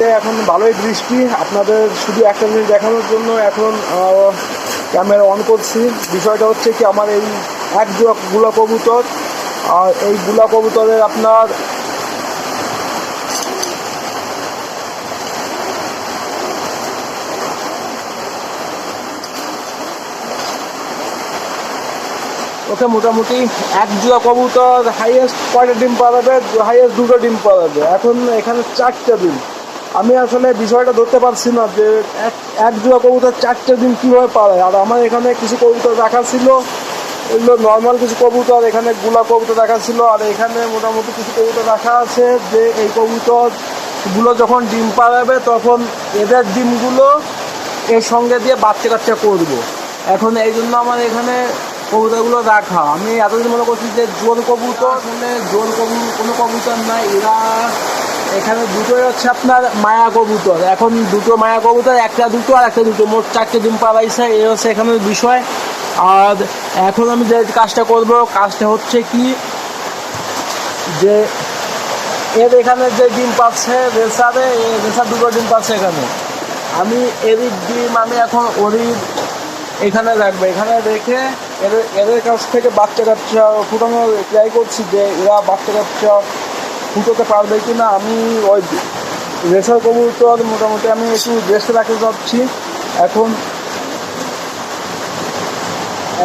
এখন ভালোই বৃষ্টি। আপনাদের শুধু একটা জিনিস দেখানোর জন্য এখন ক্যামেরা অন করছি। বিষয়টা হচ্ছে কি, আমার এই এক জোড়া গুলা কবুতর, আর এই গুলা কবুতরের আপনার ওকে মোটামুটি এক জোড়া কবুতর হাইয়েস্ট কয়টা ডিম পাওয়া যাবে হাইয়েস্ট দুটো ডিম পাওয়া যাবে এখন এখানে চারটা ডিম। আমি আসলে বিষয়টা ধরতে পারছি না যে এক এক জোড়া কবুতর চারটে ডিম কীভাবে যায় আর আমার এখানে কিছু কবুতর রাখা ছিল। এগুলো নর্মাল কিছু কবুতর, এখানে গুলা কবুতর রাখা ছিল। আর এখানে মোটামুটি কিছু কবুতর রাখা আছে যে এই কবুতরগুলো যখন ডিম পাড়াবে, তখন এদের ডিমগুলো এর সঙ্গে দিয়ে বাচ্চা কাচ্চা করব। এখন এই জন্য আমার এখানে কবুতরগুলো রাখা। আমি এতদিন মনে করছি যে জোন কবুতর মানে জোন কবু, কোনো কবুতর নাই। এরা এখানে দুটোই হচ্ছে আপনার মায়া কবুতর। এখন দুটো মায়া কবুতর, একটা দুটো আর একটা দুটো। মোট চারটে ডিম পাড়াইছে এই হচ্ছে এখানের বিষয়। আর এখন আমি যে কাজটা করব, কাজটা হচ্ছে কি যে এর এখানে যে ডিম পাচ্ছে রেসারে রেসার দুটো ডিম পাচ্ছে এখানে। আমি এরই ডিম আমি এখন ওরই এখানে রাখব। এখানে রেখে এদের এদের কাছ থেকে বাচ্চা কাচ্চা ফুটানোর ট্রাই করছি যে এরা বাচ্চা কাচ্চা ফুটোতে পারবে কি না আমি ওই রেসার কবুতর মোটামুটি আমি একটু রেস্টে রাখতে চাচ্ছি এখন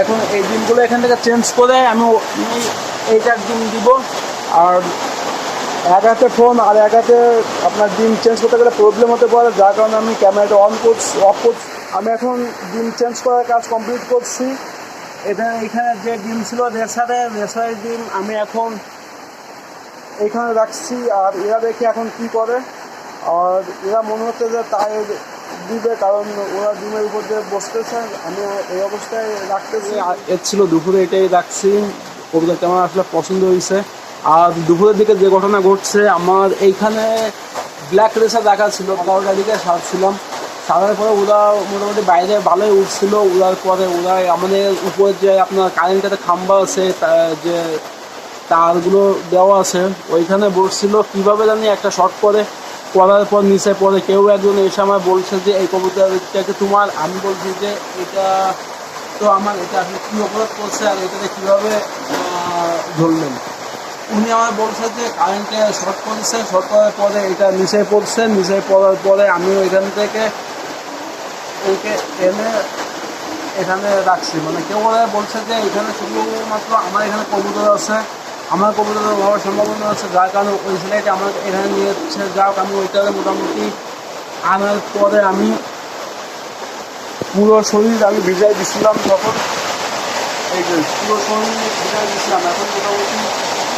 এখন এই ডিমগুলো এখান থেকে চেঞ্জ করে আমি এইটার ডিম দিব। আর এক হাতে ফোন আর এক হাতে আপনার ডিম চেঞ্জ করতে গেলে প্রবলেম হতে পারে, যার কারণে আমি ক্যামেরাটা অন করছি অফ করছি। আমি এখন ডিম চেঞ্জ করার কাজ কমপ্লিট করছি। এখানে এখানে যে ডিম ছিল রেসারে রেসারের ডিম আমি এখন এখানে রাখছি, আর এরা দেখে এখন কি করে। আর এরা মনে হচ্ছে যে তাই দিবে, কারণ ওরা ডিমের উপর দিয়ে বসতেছে। আমি এই অবস্থায় রাখতেছি। আর এর ছিল দুপুরে এটাই রাখছি। কবিতাটা আমার আসলে পছন্দ হয়েছে। আর দুপুরের দিকে যে ঘটনা ঘটছে, আমার এইখানে ব্ল্যাক রেসার রাখা ছিল এগারোটার দিকে সারছিলাম। সারার পরে ওরা মোটামুটি বাইরে ভালোই উঠছিল। উড়ার পরে ওরা আমাদের উপরে যে আপনার কারেন্টের খাম্বা আছে যে তারগুলো দেওয়া আছে। ওইখানে বসছিল কীভাবে জানি একটা শর্ট করে করার পর নিচে পরে কেউ একজন এসে আমার বলছে যে, এই কবুতরটাকে তোমার? আমি বলছি যে, এটা তো আমার, এটা আসলে কী অপরাধ করছে আর এটাতে কীভাবে ধরলেন? উনি আমার বলছে যে, কারেন্টে শর্ট করছে শর্ট করার পরে এটা নিচে পড়ছে। নিচে পড়ার পরে আমি ওইখান থেকে ওকে এনে এখানে রাখছি। মানে কেউ বলছে যে, এখানে শুধুমাত্র আমার এখানে কবুতর আছে। আমার কবুতর হওয়ার সম্ভাবনা আছে, যার কারণে ওই ছেলেটা আমার এখানে নিয়ে যাচ্ছে যাক, আমি ওইটাকে মোটামুটি আনার পরে আমি পুরো শরীর আমি ভিজাই দিছিলাম তখন এই যে পুরো শরীর ভিজাই দিছিলাম, এখন মোটামুটি,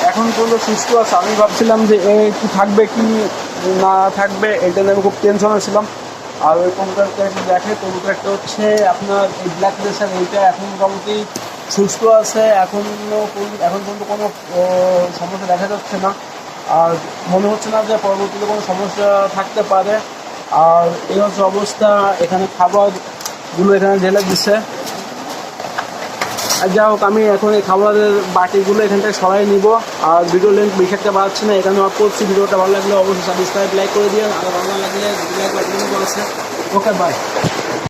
এখন পর্যন্ত সুস্থ আছে। আমি ভাবছিলাম যে এ কি থাকবে, কি না থাকবে এটা নিয়ে আমি খুব টেনশনে ছিলাম। আর ওই একটু দেখে কম্পিউটারটা হচ্ছে আপনার এই ব্ল্যাক রেসার এইটা এখন মোটামুটি সুস্থ আছে এখনও এখন পর্যন্ত কোনো সমস্যা দেখা যাচ্ছে না। আর মনে হচ্ছে না যে পরবর্তীতে কোনো সমস্যা থাকতে পারে। আর এই হচ্ছে অবস্থা, এখানে খাবারগুলো এখানে ঢেলে দিচ্ছে আর যাই হোক, আমি এখন এই খাবারের বাটিগুলো এখান থেকে সরাই নিব। আর ভিডিও লিঙ্ক একটা পাচ্ছি না, এখানে অফ করছি। ভিডিওটা ভালো লাগলে অবশ্যই সাবস্ক্রাইব লাইক করে দিও। আর ভালো লাগলে লাইক করেছে ওকে বাই